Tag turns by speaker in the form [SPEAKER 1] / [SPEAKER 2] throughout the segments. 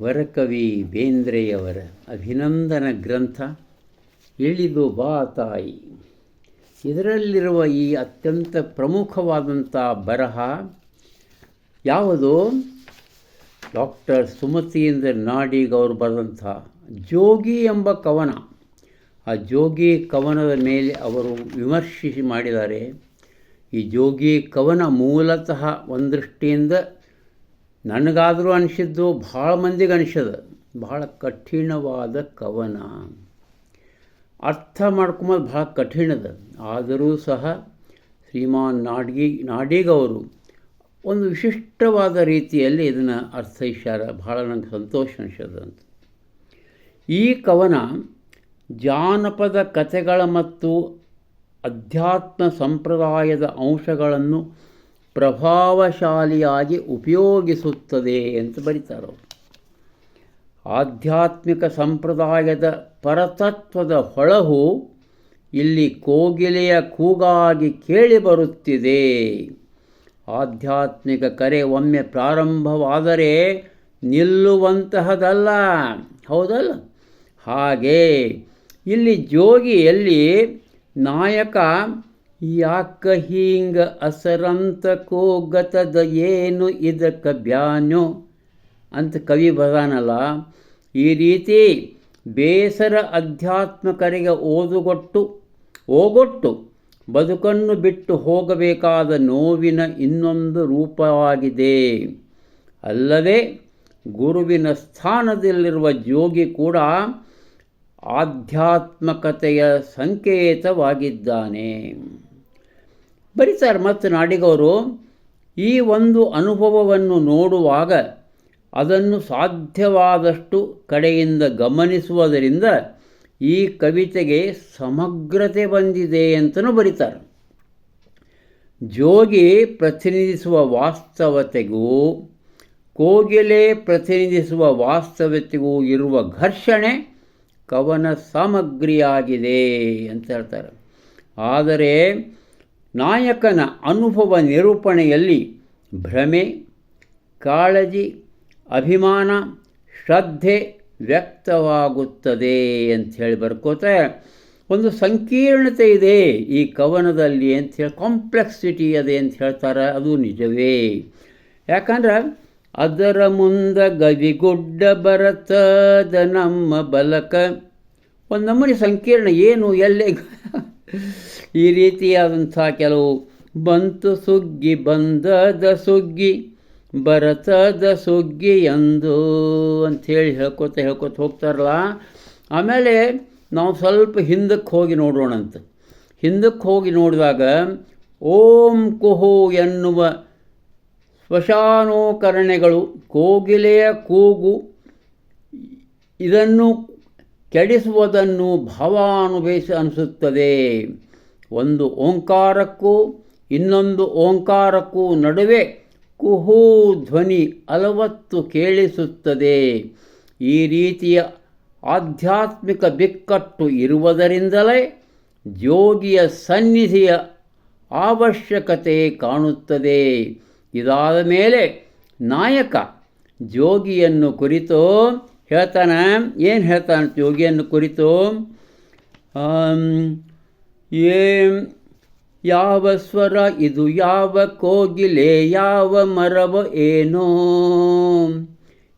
[SPEAKER 1] ವರಕವಿ ಬೇಂದ್ರೆಯವರ ಅಭಿನಂದನ ಗ್ರಂಥ, ಇಳಿದು ಬಾ ತಾಯಿ. ಇದರಲ್ಲಿರುವ ಈ ಅತ್ಯಂತ ಪ್ರಮುಖವಾದಂಥ ಬರಹ ಯಾವುದು? ಡಾಕ್ಟರ್ ಸುಮತೀಂದ್ರ ನಾಡಿಗ್ ಅವರು ಬರೆದಂಥ ಜೋಗಿ ಎಂಬ ಕವನ. ಆ ಜೋಗಿ ಕವನದ ಮೇಲೆ ಅವರು ವಿಮರ್ಶಿಸಿ ಮಾಡಿದ್ದಾರೆ, ಈ ಜೋಗಿ ಕವನ ಮೂಲತಃ ಒಂದು ದೃಷ್ಟಿಯಿಂದ ನನಗಾದರೂ ಅನಿಸಿದ್ದು ಭಾಳ ಮಂದಿಗೆ ಅನಿಸದ, ಬಹಳ ಕಠಿಣವಾದ ಕವನ. ಅರ್ಥ ಮಾಡ್ಕೊಂಬೋದು ಭಾಳ ಕಠಿಣದ. ಆದರೂ ಸಹ ಶ್ರೀಮಾನ್ ನಾಡ್ಗಿ, ನಾಡಿಗವರು ಒಂದು ವಿಶಿಷ್ಟವಾದ ರೀತಿಯಲ್ಲಿ ಇದನ್ನು ಅರ್ಥೈಸ್ಯಾರ. ಭಾಳ ನನಗೆ ಸಂತೋಷ ಅನಿಸದಂತ. ಈ ಕವನ ಜಾನಪದ ಕಥೆಗಳ ಮತ್ತು ಅಧ್ಯಾತ್ಮ ಸಂಪ್ರದಾಯದ ಅಂಶಗಳನ್ನು ಪ್ರಭಾವಶಾಲಿಯಾಗಿ ಉಪಯೋಗಿಸುತ್ತದೆ ಅಂತ ಬರೀತಾರೆ ಆಧ್ಯಾತ್ಮಿಕ ಸಂಪ್ರದಾಯದ ಪರತತ್ವದ ಹೊಳಹು ಇಲ್ಲಿ ಕೋಗಿಲೆಯ ಕೂಗಾಗಿ ಕೇಳಿಬರುತ್ತಿದೆ ಆಧ್ಯಾತ್ಮಿಕ ಕರೆ ಒಮ್ಮೆ ಪ್ರಾರಂಭವಾದರೆ ನಿಲ್ಲುವಂತಹದಲ್ಲ. ಹೌದಲ್ಲ? ಹಾಗೆ ಇಲ್ಲಿ ಜೋಗಿಯಲ್ಲಿ ನಾಯಕ, ಯಾಕ ಹಿಂಗ ಅಸರಂತ ಕೋಗತದ ಏನು ಇದಕ್ಕೆ ಬ್ಯಾನು? ಅಂತ ಕವಿ ಬದಾನಲ್ಲ, ಈ ರೀತಿ ಬೇಸರ ಅಧ್ಯಾತ್ಮಕರಿಗೆ ಓದುಗೊಟ್ಟು, ಓಗೊಟ್ಟು ಬದುಕನ್ನು ಬಿಟ್ಟು ಹೋಗಬೇಕಾದ ನೋವಿನ ಇನ್ನೊಂದು ರೂಪವಾಗಿದೆ. ಅಲ್ಲದೆ ಗುರುವಿನ ಸ್ಥಾನದಲ್ಲಿರುವ ಜೋಗಿ ಕೂಡ ಆಧ್ಯಾತ್ಮಕತೆಯ ಸಂಕೇತವಾಗಿದ್ದಾನೆ. ಬರೀತಾರೆ ಮತ್ತು ನಾಡಿಗವರು ಈ ಒಂದು ಅನುಭವವನ್ನು ನೋಡುವಾಗ ಅದನ್ನು ಸಾಧ್ಯವಾದಷ್ಟು ಕಡೆಯಿಂದ ಗಮನಿಸುವುದರಿಂದ ಈ ಕವಿತೆಗೆ ಸಮಗ್ರತೆ ಬಂದಿದೆ ಅಂತಲೂ ಬರೀತಾರೆ. ಜೋಗಿ ಪ್ರತಿನಿಧಿಸುವ ವಾಸ್ತವತೆಗೂ, ಕೋಗಿಲೆ ಪ್ರತಿನಿಧಿಸುವ ವಾಸ್ತವತೆಗೂ ಇರುವ ಘರ್ಷಣೆ ಕವನ ಸಾಮಗ್ರಿಯಾಗಿದೆ ಅಂತ ಹೇಳ್ತಾರೆ. ಆದರೆ ನಾಯಕನ ಅನುಭವ ನಿರೂಪಣೆಯಲ್ಲಿ ಭ್ರಮೆ, ಕಾಳಜಿ, ಅಭಿಮಾನ, ಶ್ರದ್ಧೆ ವ್ಯಕ್ತವಾಗುತ್ತದೆ ಅಂಥೇಳಿ ಬರ್ಕೋತೆ ಒಂದು ಸಂಕೀರ್ಣತೆ ಇದೆ ಈ ಕವನದಲ್ಲಿ ಅಂಥೇಳಿ ಕಾಂಪ್ಲೆಕ್ಸಿಟಿ ಅದೇ ಅಂತ ಹೇಳ್ತಾರೆ, ಅದು ನಿಜವೇ. ಯಾಕಂದ್ರೆ ಅದರ ಮುಂದ ಗವಿಗುಡ್ಡ ಬರತದ ನಮ್ಮ ಬಲಕ. ಒಂದು ನಮ್ಮನೆ ಸಂಕೀರ್ಣ ಏನು? ಎಲ್ಲೆ? ಈ ರೀತಿಯಾದಂಥ ಕೆಲವು ಬಂತು ಸುಗ್ಗಿ, ಬಂದದ ಸುಗ್ಗಿ, ಬರತದ ಸುಗ್ಗಿ ಎಂದು ಅಂಥೇಳಿ ಹೇಳ್ಕೊತ ಹೇಳ್ಕೊತ ಹೋಗ್ತಾರಲ್ಲ. ಆಮೇಲೆ ನಾವು ಸ್ವಲ್ಪ ಹಿಂದಕ್ಕೆ ಹೋಗಿ ನೋಡೋಣಂತ. ಹಿಂದಕ್ಕೆ ಹೋಗಿ ನೋಡಿದಾಗ ಓಂ ಕುಹು ಎನ್ನುವ ಶ್ಮಶಾನೋಕರಣೆಗಳು, ಕೋಗಿಲೆಯ ಕೂಗು, ಇದನ್ನು ಕೆಡಿಸುವುದನ್ನು ಭಾವಾನುಭವಿಸಿ ಅನಿಸುತ್ತದೆ. ಒಂದು ಓಂಕಾರಕ್ಕೂ, ಇನ್ನೊಂದು ಓಂಕಾರಕ್ಕೂ ನಡುವೆ ಕುಹೂ ಧ್ವನಿ ಅಲವತ್ತು ಕೇಳಿಸುತ್ತದೆ. ಈ ರೀತಿಯ ಆಧ್ಯಾತ್ಮಿಕ ಬಿಕ್ಕಟ್ಟು ಇರುವುದರಿಂದಲೇ ಜೋಗಿಯ ಸನ್ನಿಧಿಯ ಅವಶ್ಯಕತೆ ಕಾಣುತ್ತದೆ. ಇದಾದ ಮೇಲೆ ನಾಯಕ ಜೋಗಿಯನ್ನು ಕುರಿತು ಹೇಳ್ತಾನೆ, ಏನು ಹೇಳ್ತಾನೆ ಜೋಗಿಯನ್ನು ಕುರಿತು? ಏ ಯಾವ ಸ್ವರ ಇದು, ಯಾವ ಕೋಗಿಲೆ, ಯಾವ ಮರವ ಏನೋ?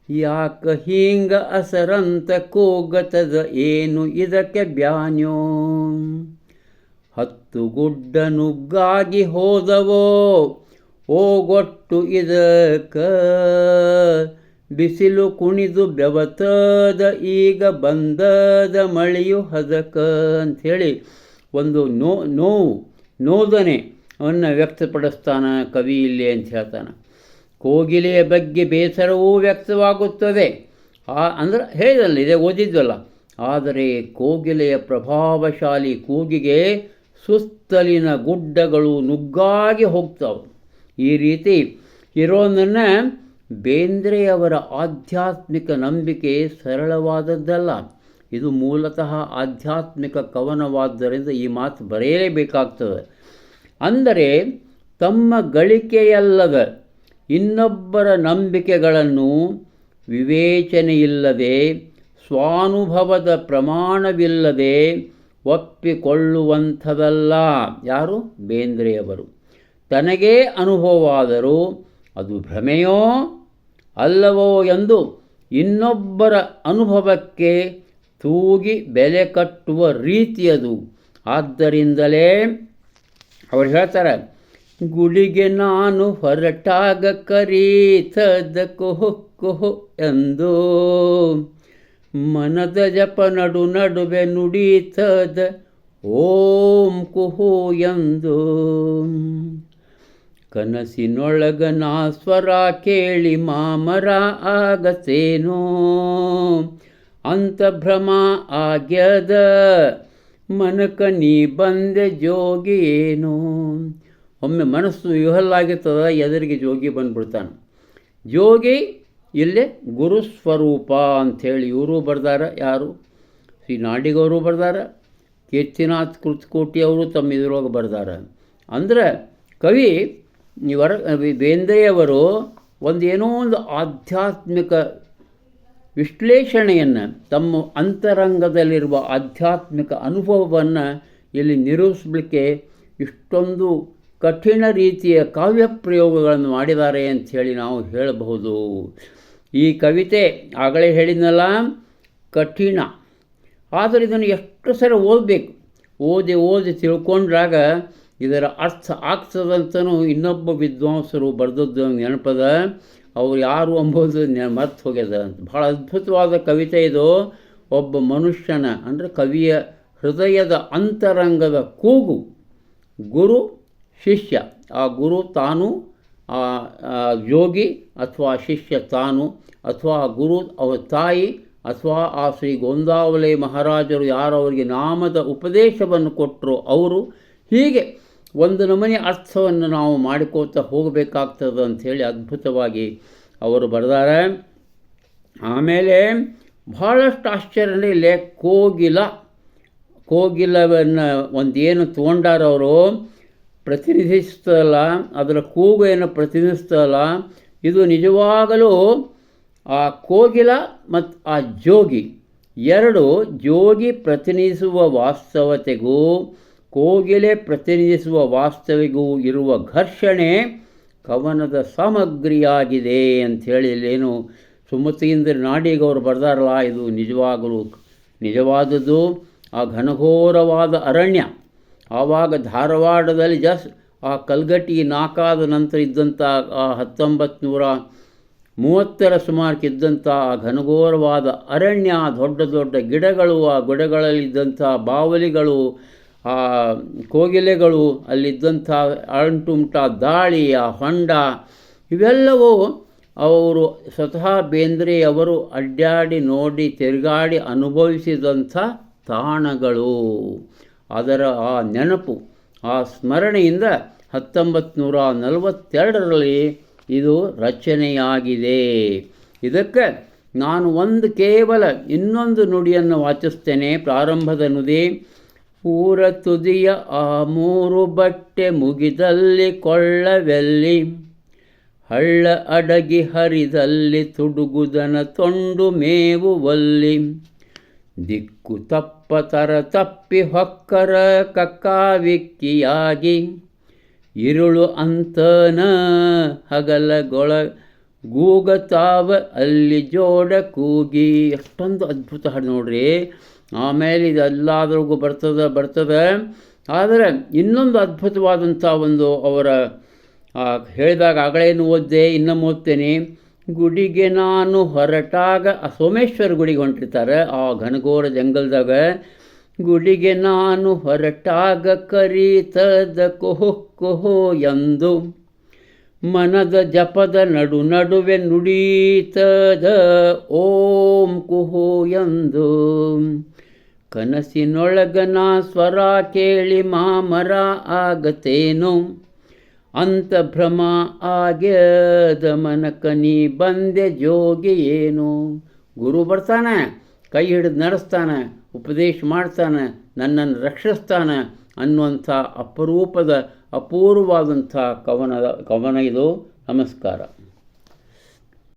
[SPEAKER 1] ಯಾಕ ಹಿಂಗ ಅಸರಂತ ಕೋಗತದ ಏನು ಇದಕ್ಕೆ ಬ್ಯಾನ್ಯೋ? ಹತ್ತು ಗುಡ್ಡ ನುಗ್ಗಾಗಿ ಹೋದವೋ ಓಗೊಟ್ಟು ಇದಕ್ಕ. ಬಿಸಿಲು ಕುಣಿದು ಬೆವತದ, ಈಗ ಬಂದದ ಮಳೆಯು ಹದಕ ಅಂಥೇಳಿ ಒಂದು ನೋ, ನೋವು, ನೋದನೆ ಅವನ್ನು ವ್ಯಕ್ತಪಡಿಸ್ತಾನ ಕವಿ ಇಲ್ಲಿ ಅಂತ ಹೇಳ್ತಾನೆ. ಕೋಗಿಲೆಯ ಬಗ್ಗೆ ಬೇಸರವೂ ವ್ಯಕ್ತವಾಗುತ್ತದೆ. ಆ, ಅಂದ್ರೆ ಹೇಳಿದಲ್ಲ ಇದೇ ಓದಿದ್ವಲ್ಲ. ಆದರೆ ಕೋಗಿಲೆಯ ಪ್ರಭಾವಶಾಲಿ ಕೂಗಿಗೆ ಸುತ್ತಲಿನ ಗುಡ್ಡಗಳು ನುಗ್ಗಾಗಿ ಹೋಗ್ತಾವೆ. ಈ ರೀತಿ ಇರೋದನ್ನು ಬೇಂದ್ರೆಯವರ ಆಧ್ಯಾತ್ಮಿಕ ನಂಬಿಕೆ ಸರಳವಾದದ್ದಲ್ಲ. ಇದು ಮೂಲತಃ ಆಧ್ಯಾತ್ಮಿಕ ಕವನವಾದ್ದರಿಂದ ಈ ಮಾತು ಬರೆಯಲೇಬೇಕಾಗ್ತದೆ. ಅಂದರೆ, ತಮ್ಮ ಗಳಿಕೆಯಲ್ಲದ ಇನ್ನೊಬ್ಬರ ನಂಬಿಕೆಗಳನ್ನು ವಿವೇಚನೆಯಿಲ್ಲದೆ, ಸ್ವಾನುಭವದ ಪ್ರಮಾಣವಿಲ್ಲದೆ ಒಪ್ಪಿಕೊಳ್ಳುವಂಥದಲ್ಲ. ಯಾರು? ಬೇಂದ್ರೆಯವರು. ತನಗೇ ಅನುಭವವಾದರೂ ಅದು ಭ್ರಮೆಯೋ ಅಲ್ಲವೋ ಎಂದು ಇನ್ನೊಬ್ಬರ ಅನುಭವಕ್ಕೆ ತೂಗಿ ಬೆಲೆ ಕಟ್ಟುವ ರೀತಿಯದು. ಆದ್ದರಿಂದಲೇ ಅವರು ಹೇಳ್ತಾರೆ ಗುಡಿಗೆ ನಾನು ಹೊರಟಾಗ ಕರೀತದ ಕೊಹು ಕೊಹು ಎಂದು. ಮನದ ಜಪ ನಡು ನಡುವೆ ನುಡೀತದ ಓಂ ಕುಹು ಎಂದು. ಕನಸಿನೊಳಗ ನಾ ಸ್ವರ ಕೇಳಿ ಮಾಮರ ಆಗಸೇನೋ. ಅಂತ ಭ್ರಮ ಆಗ್ಯದ, ಮನಕ ನೀ ಬಂದೆ ಜೋಗಿ ಏನೋ. ಒಮ್ಮೆ ಮನಸ್ಸು ವಿಹಲ್ಲಾಗಿರ್ತದ ಎದುರಿಗೆ ಜೋಗಿ ಬಂದ್ಬಿಡ್ತಾನೆ. ಜೋಗಿ ಇಲ್ಲೇ ಗುರುಸ್ವರೂಪ ಅಂಥೇಳಿ ಇವರು ಬರ್ದಾರ, ಯಾರು? ಶ್ರೀ ನಾಡಿಗವರು ಬರ್ದಾರ, ಕೀರ್ತಿನಾಥ್ ಕೃತ್ಕೋಟಿಯವರು ತಮ್ಮ ಇದ್ರೊಳಗೆ ಬರ್ದಾರ. ಅಂದ್ರೆ ಕವಿ ಇವರ ಬೇಂದ್ರೆಯವರು ಒಂದು ಏನೋ ಒಂದು ಆಧ್ಯಾತ್ಮಿಕ ವಿಶ್ಲೇಷಣೆಯನ್ನು ತಮ್ಮ ಅಂತರಂಗದಲ್ಲಿರುವ ಆಧ್ಯಾತ್ಮಿಕ ಅನುಭವವನ್ನು ಇಲ್ಲಿ ನಿರೂಪಿಸಲಿಕ್ಕೆ ಇಷ್ಟೊಂದು ಕಠಿಣ ರೀತಿಯ ಕಾವ್ಯ ಪ್ರಯೋಗಗಳನ್ನು ಮಾಡಿದ್ದಾರೆ ಅಂಥೇಳಿ ನಾವು ಹೇಳಬಹುದು. ಈ ಕವಿತೆ ಆಗಲೇ ಹೇಳಿದ್ನಲ್ಲ, ಕಠಿಣ. ಆದರೆ ಇದನ್ನು ಎಷ್ಟು ಸರಿ ಓದಬೇಕು? ಓದಿ ಓದಿ ತಿಳ್ಕೊಂಡ್ರಾಗ ಇದರ ಅರ್ಥ ಆಗ್ತದಂತನೂ ಇನ್ನೊಬ್ಬ ವಿದ್ವಾಂಸರು ಬರೆದದ್ದು ನೆನಪದ, ಅವ್ರು ಯಾರು ಅಂಬೋದು ಮರ್ತು ಹೋಗ್ಯದ ಅಂತ. ಭಾಳ ಅದ್ಭುತವಾದ ಕವಿತೆ ಇದು. ಒಬ್ಬ ಮನುಷ್ಯನ, ಅಂದರೆ ಕವಿಯ ಹೃದಯದ ಅಂತರಂಗದ ಕೂಗು, ಗುರು, ಶಿಷ್ಯ. ಆ ಗುರು ತಾನು, ಆ ಯೋಗಿ ಅಥವಾ ಶಿಷ್ಯ ತಾನು, ಅಥವಾ ಗುರು ಅವರ ತಾಯಿ, ಅಥವಾ ಆ ಶ್ರೀ ಗೋಂದಾವಲೆ ಮಹಾರಾಜರು ಯಾರು ಅವರಿಗೆ ನಾಮದ ಉಪದೇಶವನ್ನು ಕೊಟ್ಟರು ಅವರು, ಹೀಗೆ ಒಂದು ನಮನೆ ಅರ್ಥವನ್ನು ನಾವು ಮಾಡಿಕೊಳ್ತಾ ಹೋಗಬೇಕಾಗ್ತದೆ ಅಂಥೇಳಿ ಅದ್ಭುತವಾಗಿ ಅವರು ಬರೆದಾರೆ. ಆಮೇಲೆ ಭಾಳಷ್ಟು ಆಶ್ಚರ್ಯ ಇಲ್ಲೇ ಕೋಗಿಲ, ಕೋಗಿಲವನ್ನು ಒಂದೇನು ತೊಗೊಂಡಾರವರು ಪ್ರತಿನಿಧಿಸ್ತಲ್ಲ ಅದರ ಕೂಗು ಏನು ಪ್ರತಿನಿಧಿಸ್ತಲ್ಲ ಇದು ನಿಜವಾಗಲೂ ಆ ಕೋಗಿಲ ಮತ್ತು ಆ ಜೋಗಿ, ಎರಡು ಜೋಗಿ ಪ್ರತಿನಿಧಿಸುವ ವಾಸ್ತವತೆಗೂ ಕೋಗಿಲೆ ಪ್ರತಿನಿಧಿಸುವ ವಾಸ್ತವಿಗೂ ಇರುವ ಘರ್ಷಣೆ ಕವನದ ಸಾಮಗ್ರಿಯಾಗಿದೆ ಅಂಥೇಳಿ ಇಲ್ಲೇನು ಸುಮತಿಯಿಂದ ನಾಡಿಗವರು ಬರ್ದಾರಲ್ಲ, ಇದು ನಿಜವಾಗಲೂ ನಿಜವಾದದ್ದು. ಆ ಘನಘೋರವಾದ ಅರಣ್ಯ ಆವಾಗ ಧಾರವಾಡದಲ್ಲಿ ಜಸ್ಟ್ ಆ ಕಲ್ಗಟ್ಟಿ ನಾಕಾದ ನಂತರ ಇದ್ದಂಥ ಆ ಹತ್ತೊಂಬತ್ತು ಮೂವತ್ತರ ಮೂವತ್ತರ ಸುಮಾರಕ್ಕಿದ್ದಂಥ ಆ ಘನಘೋರವಾದ ಅರಣ್ಯ, ದೊಡ್ಡ ದೊಡ್ಡ ಗಿಡಗಳು, ಆ ಗಿಡಗಳಲ್ಲಿದ್ದಂಥ ಬಾವಲಿಗಳು ಆ ಕೋಗಿಲೆಗಳು ಅಲ್ಲಿದ್ದಂಥ ಅಂಟುಂಟ ದಾಳಿ ಆ ಹೊಂಡ ಇವೆಲ್ಲವೂ ಅವರು ಸ್ವತಃ ಬೇಂದ್ರೆಯವರು ಅಡ್ಡಾಡಿ ನೋಡಿ ತಿರುಗಾಡಿ ಅನುಭವಿಸಿದಂಥ ತಾಣಗಳು. ಅದರ ಆ ನೆನಪು, ಆ ಸ್ಮರಣೆಯಿಂದ ಹತ್ತೊಂಬತ್ತು ನೂರ ನಲವತ್ತೆರಡರಲ್ಲಿ ಇದು ರಚನೆಯಾಗಿದೆ. ಇದಕ್ಕೆ ನಾನು ಒಂದು ಕೇವಲ ಇನ್ನೊಂದು ನುಡಿಯನ್ನು ವಾಚಿಸ್ತೇನೆ. ಪ್ರಾರಂಭದ ನುಡಿ ಊರ ತುದಿಯ ಆ ಮೂರು ಬಟ್ಟೆ ಮುಗಿದಲ್ಲಿ ಕೊಳ್ಳವೆಲ್ಲಿ? ಹಳ್ಳ ಅಡಗಿ ಹರಿದಲ್ಲಿ ತುಡುಗುದನ ತೊಂಡು ಮೇವುವಲ್ಲಿ? ದಿಕ್ಕು ತಪ್ಪ ತರ ತಪ್ಪಿ ಹೊಕ್ಕರ ಕಕ್ಕಾವಿಕ್ಕಿಯಾಗಿ? ಇರುಳು ಅಂತನ ಹಗಲಗೊಳ ಗೂಗತಾವ ಅಲ್ಲಿ ಜೋಡ ಕೂಗಿ. ಎಷ್ಟೊಂದು ಅದ್ಭುತ ಹಾಡು ನೋಡ್ರಿ. ಆಮೇಲೆ ಇದೆಲ್ಲದ್ರಿಗೂ ಬರ್ತದೆ ಬರ್ತದೆ. ಆದರೆ ಇನ್ನೊಂದು ಅದ್ಭುತವಾದಂಥ ಒಂದು ಅವರ ಹೇಳಿದಾಗ ಆಗಳೇನು ಓದ್ದೆ, ಇನ್ನೂ ಓದ್ತೇನೆ. ಗುಡಿಗೆ ನಾನು ಹೊರಟಾಗ ಆ ಸೋಮೇಶ್ವರ ಗುಡಿಗೆ ಹೊಂಟಿರ್ತಾರೆ, ಆ ಘನಘೋರ ಜಂಗಲ್ದಾಗ. ಗುಡಿಗೆ ನಾನು ಹೊರಟಾಗ ಕರೀತದ ಕೊಹ, ಕೊಹೋ ಎಂದು. ಮನದ ಜಪದ ನಡು ನಡುವೆ ನುಡೀತದ ಓಂ ಕುಹೋ ಎಂದು. ಕನಸಿನೊಳಗನ ಸ್ವರ ಕೇಳಿ ಮಾಮರ ಆಗತೇನು? ಅಂತ ಭ್ರಮ ಆಗ್ಯದ ಮನಕ ನೀ ಬಂದೆ ಜೋಗಿ ಏನು? ಗುರು ಬರ್ತಾನೆ, ಕೈ ಹಿಡಿದು ನಡೆಸ್ತಾನೆ, ಉಪದೇಶ ಮಾಡ್ತಾನೆ, ನನ್ನನ್ನು ರಕ್ಷಿಸ್ತಾನೆ ಅನ್ನುವಂಥ ಅಪರೂಪದ ಅಪೂರ್ವವಾದಂಥ ಕವನದ ಕವನ ಇದು. ನಮಸ್ಕಾರ.